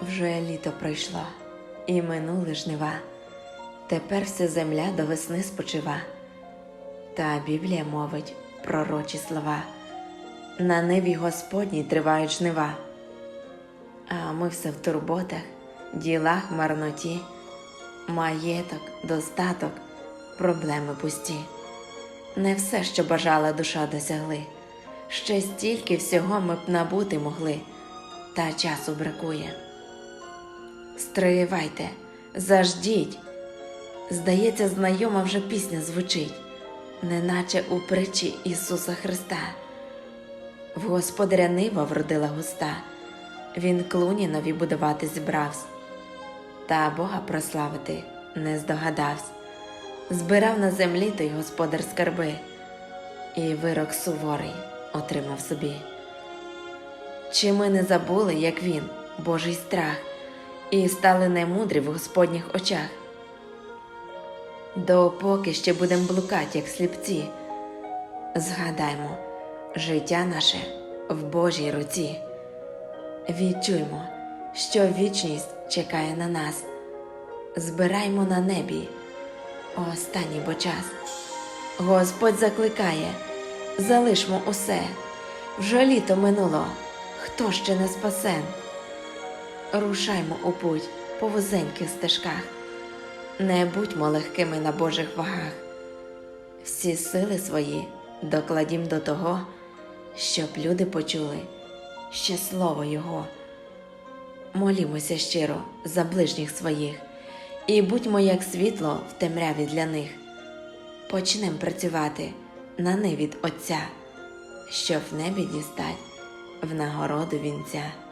Вже літо пройшло, і минули жнива. Тепер вся земля до весни спочива. Та Біблія мовить пророчі слова. На небі Господній тривають жнива. А ми все в турботах, ділах, марноті, маєток, достаток, проблеми пусті. Не все, що бажала душа, досягли. Ще стільки всього ми б набути могли, та часу бракує. Стривайте, заждіть. Здається, знайома вже пісня звучить, неначе у притчі Ісуса Христа. В господаря нива вродила густа, він клуні нові будувати зібравсь, та Бога прославити не здогадавсь. Збирав на землі той господар скарби, і вирок суворий отримав собі. Чи ми не забули, як він, Божий страх, і стали немудрі в Господніх очах? Допоки ще будем блукать, як сліпці, згадаймо, життя наше в Божій руці. Відчуймо, що вічність чекає на нас. Збираймо на небі останній бо час. Господь закликає, залишмо усе, вже літо минуло, хто ще не спасен. Рушаймо у путь по вузеньких стежках, не будьмо легкими на Божих вагах. Всі сили свої докладім до того, щоб люди почули ще слово Його. Молімося щиро за ближніх своїх і будьмо як світло в темряві для них. Почнем працювати на нивід Отця, щоб в небі дістать в нагороду вінця.